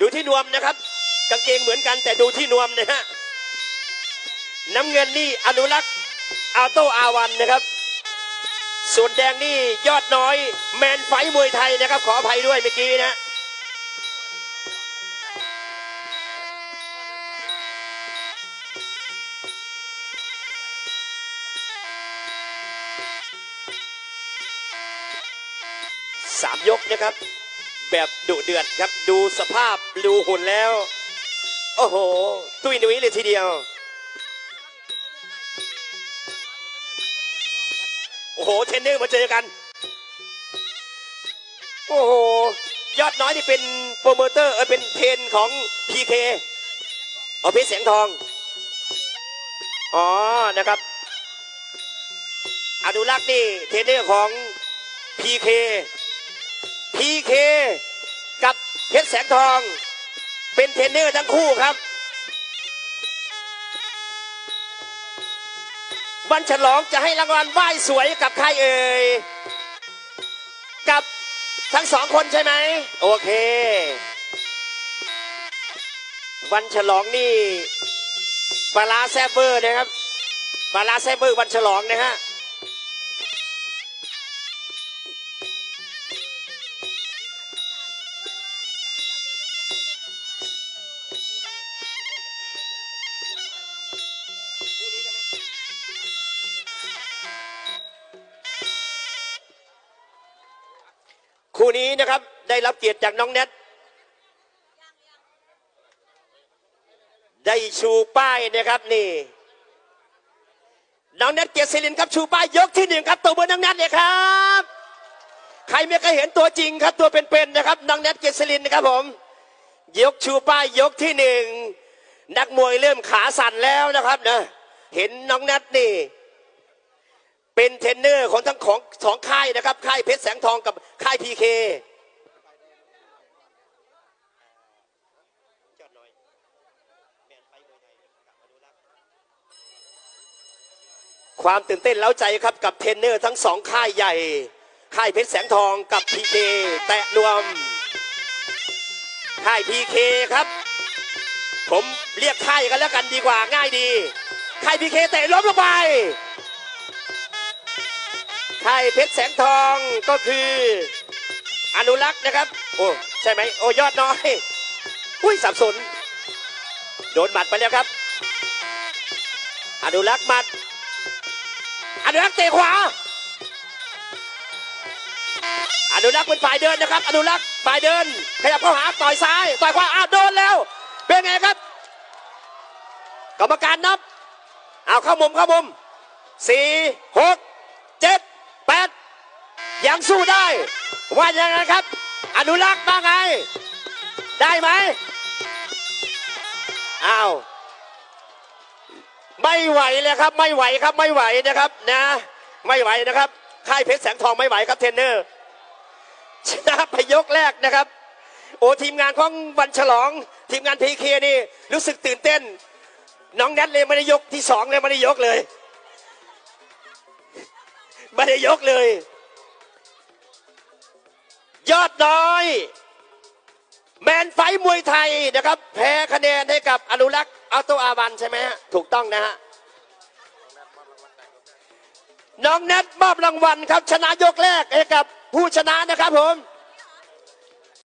ดูที่นวมนะครับ กางเกงเหมือนกันแต่ดูที่นวมนะฮะน้ำเงินนี่อนุรักษ์อาโตอาวันนะครับ ส่วนแดงนี่ยอดน้อย แมนไฟมวยไทยนะครับ ขออภัยด้วยเมื่อกี้นะสามยกนะครับ แบบดุเดือดครับ ดูสภาพดูหุ่นแล้ว โอ้โห ตุ้ยนุ้ยเลยทีเดียว โอ้โห เทนเนอร์มาเจอกัน โอ้โห ยอดน้อยนี่เป็นโปรโมเตอร์เออเป็นเทนของ PK เอาเพชรแสงทอง อ๋อ นะครับ อนุรักษ์นี่ เทนเนอร์ของ PK PK กับ เพชรแสงทอง เป็นเทรนเนอร์ทั้งคู่ครับ วันฉลองจะให้รางวัลไหว้สวยกับใครเอ่ย กับทั้งสองคนใช่ไหม โอเค วันฉลองนี่ปลาแซบเบอร์นะครับปลาร้าแซบเบอร์วันฉลองนะฮะ คู่นี้นะครับได้รับเกียรติจากน้องแนทได้ชูป้ายนะครับนี่ น้องแนทเกียรติศิรินครับชูป้ายยกที่หนึ่งครับตัวเบอร์น้องแนทเลยครับ ใครไม่เคยเห็นตัวจริงครับตัวเป็นๆนะครับน้องแนทเกียรติศิรินนะครับผม ยกชูป้ายยกที่หนึ่งนักมวยเริ่มขาสั่นแล้วนะครับนะเห็นน้องแนทนี่ เป็นเทรนเนอร์ของทั้งของสองค่ายนะครับค่ายเพชรแสงทองกับ ค่ายพีเคความตื่นเต้นเล้าใจครับกับเทรนเนอร์ทั้งสองค่ายใหญ่ ค่ายเพชรแสงทองกับพีเคแตะรวม ค่ายพีเคครับ ผมเรียกค่ายกันแล้วกันดีกว่าง่ายดี ค่ายพีเคเตะล้มลงไป ค่ายเพชรแสงทองก็คือ อนุรักษ์นะครับ โอ้ใช่ไหมโอ้ยอดน้อย อุ้ยสับสน โดนหมัดไปแล้วครับ อนุรักษ์หมัด อนุรักษ์เตะขวา อนุรักษ์เป็นฝ่ายเดินนะครับ อนุรักษ์ฝ่ายเดิน ขยับเข้าหาต่อยซ้าย ต่อยขวาอ้าวโดนแล้ว เป็นไงครับ กรรมการนับ เอาเข้ามุมเข้ามุมสี่หกเจ็ดแปดยังสู้ได้ ว่าอยังไงครับ อนุรักษ์ว่าไง ได้ไหมอ้าวไม่ไหวเลยครับ ไม่ไหวครับไม่ไหวนะครับนะ ไม่ไหวนะครับค่ายเพชรแสงทองไม่ไหวครับเทรนเนอร์ชนะไปยกแรกนะครับ โอ้ทีมงานของวันฉลอง ทีมงานพีเคนี่รู้สึกตื่นเต้น น้องแนทเลยไม่ได้ยกที่สองเลยไม่ได้ยกเลยไม่ได้ยกเลย ยอดน้อย แมนไฟมวยไทยนะครับ แพ้คะแนนให้กับอนุรักษ์อัลโตอาวันใช่ไหมฮะถูกต้องนะฮะน้องแนทมอบรางวัลครับ ชนะยกแรกให้กับผู้ชนะนะครับผม